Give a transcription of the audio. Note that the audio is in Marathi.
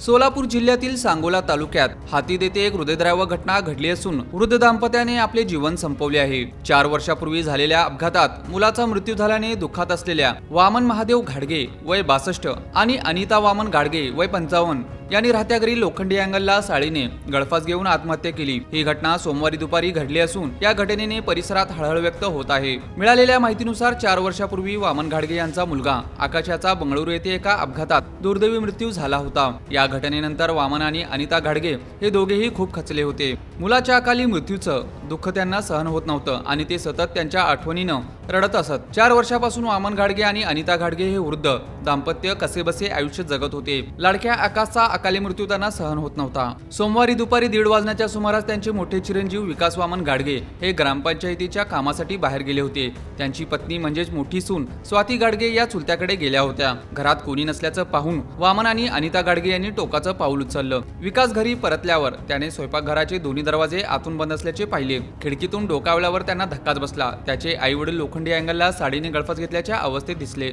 सोलापूर जिल्ह्यातील सांगोला तालुक्यात हाती देते एक हृदयद्राव घटना घडली असून वृद्ध दाम्पत्याने आपले जीवन संपवले आहे. चार वर्षापूर्वी झालेल्या अपघातात मुलाचा मृत्यू झाल्याने दुःखात असलेल्या वामन महादेव घाडगे वय बासष्ट आणि अनिता वामन गाडगे वय पंचावन्न यांनी राहत्या घरी लोखंडी अँगलला साळीने गळफास घेऊन आत्महत्या केली. ही घटना सोमवारी दुपारी घडली असून या घटनेने परिसरात हळहळ व्यक्त होत आहे. मिळालेल्या माहितीनुसार चार वर्षापूर्वी वामन घाडगे यांचा मुलगा आकाशाचा बंगळुरू येथे एका अपघातात दुर्दैवी मृत्यू झाला होता. या घटनेनंतर वामन आणि अनिता घाडगे हे दोघेही खूप खचले होते. मुलाच्या अकाली मृत्यूचं दुःख त्यांना सहन होत नव्हतं आणि ते सतत त्यांच्या आठवणीनं रडत असत. चार वर्षापासून वामन घाडगे आणि अनिता घाडगे हे वृद्ध. दाम्पत्य कसेबसे आयुष्य जगत होते. लाडक्या आकाशचा अकाली मृत्यू त्यांना सहन होत नव्हता. सोमवारी दुपारी दीड वाजण्याच्या सुमारास त्यांचे मोठे चिरंजीव विकास वामन गाडगे हे ग्रामपंचायतीच्या कामासाठी बाहेर गेले होते. त्यांची पत्नी म्हणजेच मोठी सून स्वाती गाडगे या चुलत्याकडे गेल्या होत्या. घरात कोणी नसल्याचं पाहून वामन आणि अनिता गाडगे यांनी टोकाचं पाऊल उचललं. विकास घरी परतल्यावर त्याने स्वयंपाकघराचे दोन्ही दरवाजे आतून बंद असल्याचे पाहिले. खिडकीतून डोकावल्यावर त्यांना धक्काच बसला. त्याचे आई वडील लोखंडी अँगलला साडीने गळफास घेतल्याच्या अवस्थेत दिसले.